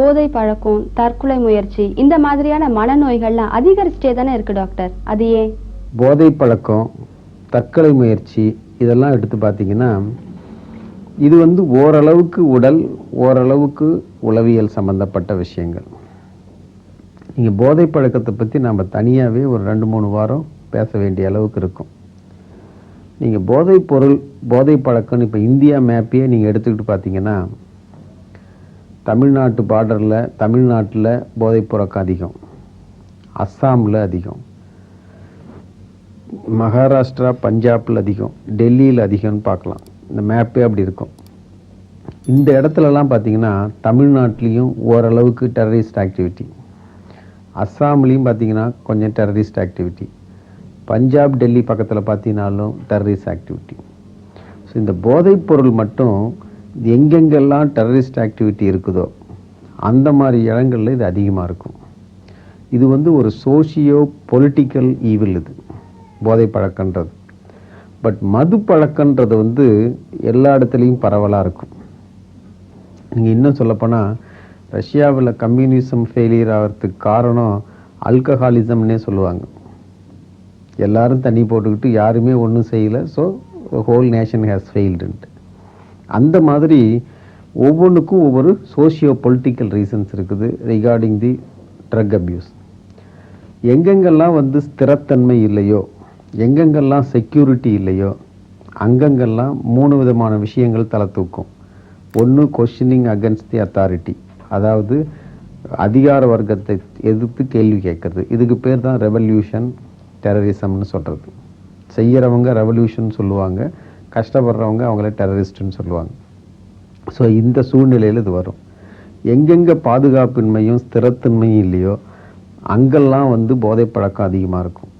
போதை பழக்கம் தற்கொலை முயற்சி இந்த மாதிரியான மனநோய்கள்லாம் அதிகரிச்சுட்டே தானே இருக்கு டாக்டர். அது ஏன்? போதை பழக்கம் தற்கொலை முயற்சி இதெல்லாம் எடுத்து பார்த்தீங்கன்னா இது வந்து ஓரளவுக்கு உடல் ஓரளவுக்கு உளவியல் சம்பந்தப்பட்ட விஷயங்கள். நீங்கள் போதை பழக்கத்தை பற்றி நம்ம தனியாகவே ஒரு ரெண்டு மூணு வாரம் பேச வேண்டிய அளவுக்கு இருக்கும். நீங்கள் போதைப் பொருள் போதை பழக்கம்னு இப்போ இந்தியா மேப்பையே நீங்கள் எடுத்துக்கிட்டு பார்த்தீங்கன்னா தமிழ்நாட்டு பார்டரில் தமிழ்நாட்டில் போதைப்புறக்கம் அதிகம். அஸ்ஸாமில் அதிகம். மகாராஷ்டிரா பஞ்சாபில் அதிகம். டெல்லியில் அதிகம்னு பார்க்கலாம். இந்த மேப்பே அப்படி இருக்கும். இந்த இடத்துலலாம் பார்த்தீங்கன்னா தமிழ்நாட்டிலையும் ஓரளவுக்கு டெரரிஸ்ட் ஆக்டிவிட்டி அஸ்ஸாம்லேயும் பார்த்தீங்கன்னா கொஞ்சம் டெரரிஸ்ட் ஆக்டிவிட்டி பஞ்சாப் டெல்லி பக்கத்தில் பார்த்தீங்கனாலும் டெரரிஸ்ட் ஆக்டிவிட்டி ஸோ இந்த போதைப் பொருள் மட்டும் எங்கெங்கெல்லாம் டெரரிஸ்ட் ஆக்டிவிட்டி இருக்குதோ அந்த மாதிரி இடங்களில் இது அதிகமாக இருக்கும். இது வந்து ஒரு சோஷியோ பொலிட்டிக்கல் ஈவில் இது போதை பழக்கன்றது பட் மது பழக்கன்றது வந்து எல்லா இடத்துலையும் பரவலாக இருக்கும். நீங்கள் இன்னும் சொல்லப்போனால் ரஷ்யாவில் கம்யூனிசம் ஃபெயிலியர் ஆகிறதுக்கு காரணம் அல்கஹாலிசம்னே சொல்லுவாங்க. எல்லாரும் தண்ணி போட்டுக்கிட்டு யாருமே ஒன்றும் செய்யலை ஸோ ஹோல் நேஷன் ஹேஸ் ஃபெயில்டுன்ட்டு அந்த மாதிரி ஒவ்வொன்றுக்கும் ஒவ்வொரு சோஷியோ பொலிட்டிக்கல் ரீசன்ஸ் இருக்குது ரிகார்டிங் தி ட்ரக் அப்யூஸ் எங்கெங்கெல்லாம் வந்து ஸ்திரத்தன்மை இல்லையோ எங்கெங்கெல்லாம் செக்யூரிட்டி இல்லையோ அங்கங்கெல்லாம் மூணு விதமான விஷயங்கள் தலை தூக்கும். ஒன்று கொஷினிங் அகென்ஸ்ட் தி அத்தாரிட்டி அதாவது அதிகார வர்க்கத்தை எதிர்த்து கேள்வி கேட்குறது. இதுக்கு பேர் தான் ரெவல்யூஷன் டெரரிசம்னு சொல்கிறது செய்கிறவங்க ரெவல்யூஷன் சொல்லுவாங்க. கஷ்டப்படுறவங்க அவங்கள டெரரிஸ்ட்னு சொல்லுவாங்க. ஸோ இந்த சூழ்நிலையில் இது வரும். எங்கெங்கே பாதுகாப்பின்மையும் ஸ்திரத்தன்மையும் இல்லையோ அங்கெல்லாம் வந்து போதை பழக்கம் அதிகமாக இருக்கும்.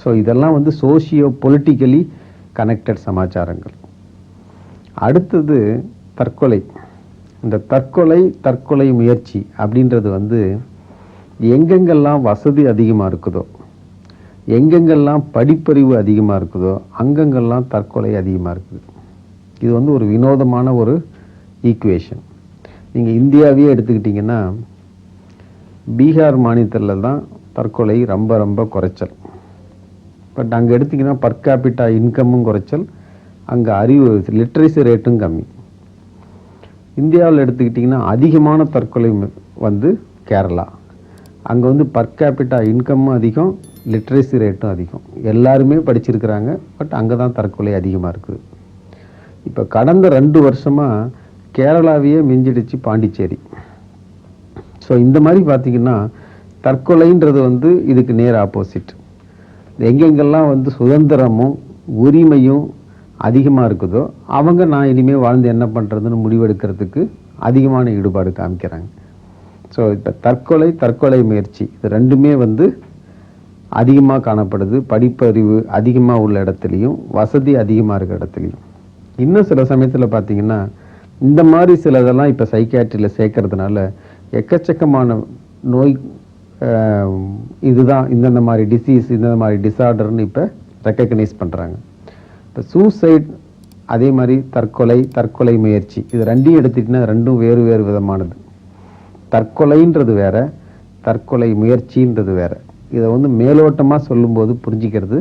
ஸோ இதெல்லாம் வந்து சோஷியோ பொலிட்டிக்கலி கனெக்டட் சமாச்சாரங்கள். அடுத்தது தற்கொலை. இந்த தற்கொலை தற்கொலை முயற்சி அப்படின்றது வந்து எங்கெங்கெல்லாம் வசதி அதிகமாக இருக்குதோ எங்கெங்கெல்லாம் படிப்பறிவு அதிகமாக இருக்குதோ அங்கங்கெல்லாம் தற்கொலை அதிகமாக இருக்குது. இது வந்து ஒரு வினோதமான ஒரு ஈக்குவேஷன் நீங்கள் இந்தியாவையே எடுத்துக்கிட்டிங்கன்னா பீகார் மாநிலத்தில் தான் தற்கொலை ரொம்ப ரொம்ப குறைச்சல். பட் அங்கே எடுத்திங்கன்னா பர் கேபிட்டா இன்கமும் குறைச்சல் அங்கே அறிவு லிட்ரேசி ரேட்டும் கம்மி. இந்தியாவில் எடுத்துக்கிட்டிங்கன்னா அதிகமான தற்கொலை வந்து கேரளா. அங்கே வந்து பர் கேபிட்டா அதிகம் லிட்ரேசி ரேட்டும் அதிகம். எல்லாருமே படிச்சிருக்கிறாங்க பட் அங்கே தான் தற்கொலை அதிகமாக இருக்குது. இப்போ கடந்த ரெண்டு வருஷமாக கேரளாவையே மிஞ்சிடுச்சு பாண்டிச்சேரி. ஸோ இந்த மாதிரி பார்த்திங்கன்னா தற்கொலைன்றது வந்து இதுக்கு நேர் ஆப்போசிட் எங்கெங்கெல்லாம் வந்து சுதந்திரமும் உரிமையும் அதிகமாக இருக்குதோ அவங்க நான் இனிமேல் வாழ்ந்து என்ன பண்ணுறதுன்னு முடிவெடுக்கிறதுக்கு அதிகமான ஈடுபாடு காமிக்கிறாங்க. ஸோ இப்போ தற்கொலை தற்கொலை முயற்சி இது ரெண்டுமே வந்து அதிகமாக காணப்படுது படிப்பறிவு அதிகமாக உள்ள இடத்துலையும் வசதி அதிகமாக இருக்கிற இடத்துலையும். இன்னும் சில சமயத்தில் பார்த்தீங்கன்னா இந்த மாதிரி சிலதெல்லாம் இப்போ சைக்காட்ரியில் சேர்க்கறதுனால எக்கச்சக்கமான நோய் இதுதான் இந்தந்த மாதிரி டிசீஸ் இந்தந்த மாதிரி டிசார்டர்னு இப்போ ரெக்கக்னைஸ் பண்ணுறாங்க இப்போ சூசைட் அதே மாதிரி தற்கொலை தற்கொலை முயற்சி இது ரெண்டையும் எடுத்துக்கிட்டிங்கன்னா ரெண்டும் வேறு வேறு விதமானது. தற்கொலைன்றது வேற தற்கொலை முயற்சின்றது வேறு. இதை வந்து மேலோட்டமாக சொல்லும்போது புரிஞ்சிக்கிறது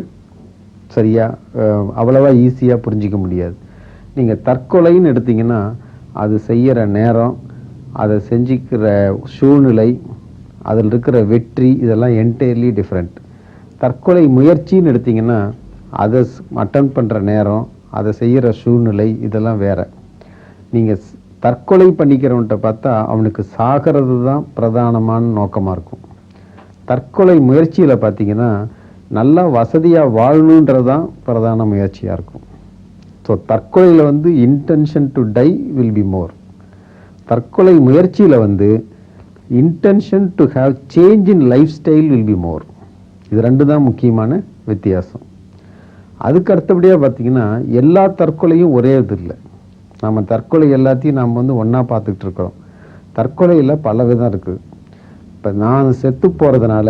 சரியா? அவ்வளவா ஈஸியாக புரிஞ்சிக்க முடியாது. நீங்கள் தற்கொலைன்னு எடுத்தீங்கன்னா அது செய்கிற நேரம் அதை செஞ்சுக்கிற சூழ்நிலை அதில் இருக்கிற வெற்றி இதெல்லாம் என்டையர்லி டிஃப்ரெண்ட் தற்கொலை முயற்சின்னு எடுத்தீங்கன்னா அதை அட்டன் பண்ணுற நேரம் அதை செய்கிற சூழ்நிலை இதெல்லாம் வேறு. நீங்கள் தற்கொலை பண்ணிக்கிறவன்ட்ட பார்த்தா அவனுக்கு சாகிறது தான் பிரதானமான நோக்கமாக இருக்கும். தற்கொலை முயற்சியில் பார்த்தீங்கன்னா நல்லா வசதியாக வாழணுன்றது தான் பிரதான முயற்சியாக இருக்கும். ஸோ தற்கொலையில் வந்து intention to die will be more தற்கொலை முயற்சியில் வந்து intention to have change in lifestyle will be more இது ரெண்டு தான் முக்கியமான வித்தியாசம். அதுக்கு அடுத்தபடியாக பார்த்தீங்கன்னா எல்லா தற்கொலையும் ஒரே இது இல்லை. நம்ம தற்கொலை எல்லாத்தையும் நாம் வந்து ஒன்றா பார்த்துக்கிட்டு இருக்கிறோம். தற்கொலையில் பல விதம் இருக்குது இப்போ நான் செத்து போகிறதுனால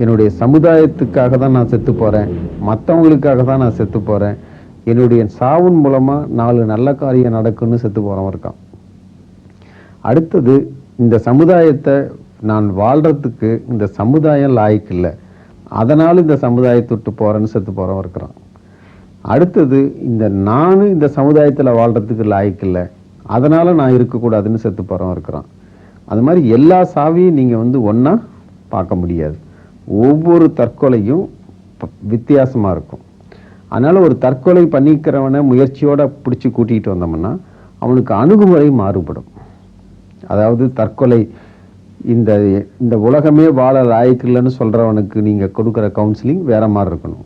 என்னுடைய சமுதாயத்துக்காக தான் நான் செத்து போகிறேன் மற்றவங்களுக்காக தான் நான் செத்து போகிறேன் என்னுடைய சாவின் மூலமாக நாலு நல்ல காரியம் நடக்குன்னு செத்து போகிறவன் இருக்கான். அடுத்தது இந்த சமுதாயத்தை நான் வாழ்றதுக்கு இந்த சமுதாயம் லாய்க்கு இல்லை. அதனால இந்த சமுதாயத்தை விட்டு போறேன்னு செத்து போகிறவன் இருக்கிறான். அடுத்தது இந்த நானும் இந்த சமுதாயத்தில் வாழ்றதுக்கு லாய்க்கு இல்லை. அதனால நான் இருக்கக்கூடாதுன்னு செத்து போறவன் இருக்கிறான். அது மாதிரி எல்லா சாவியும் நீங்கள் வந்து ஒன்றா பார்க்க முடியாது. ஒவ்வொரு தற்கொலையும் வித்தியாசமாக இருக்கும். அதனால் ஒரு தற்கொலை பண்ணிக்கிறவனை முயற்சியோடு பிடிச்சி கூட்டிகிட்டு வந்தோம்னா அவனுக்கு அணுகுமுறை மாறுபடும். அதாவது தற்கொலை இந்த இந்த உலகமே வாழ லாய்க்கு இல்லைன்னு சொல்கிறவனுக்கு நீங்கள் கொடுக்குற கவுன்சிலிங் வேற மாதிரி இருக்கணும்.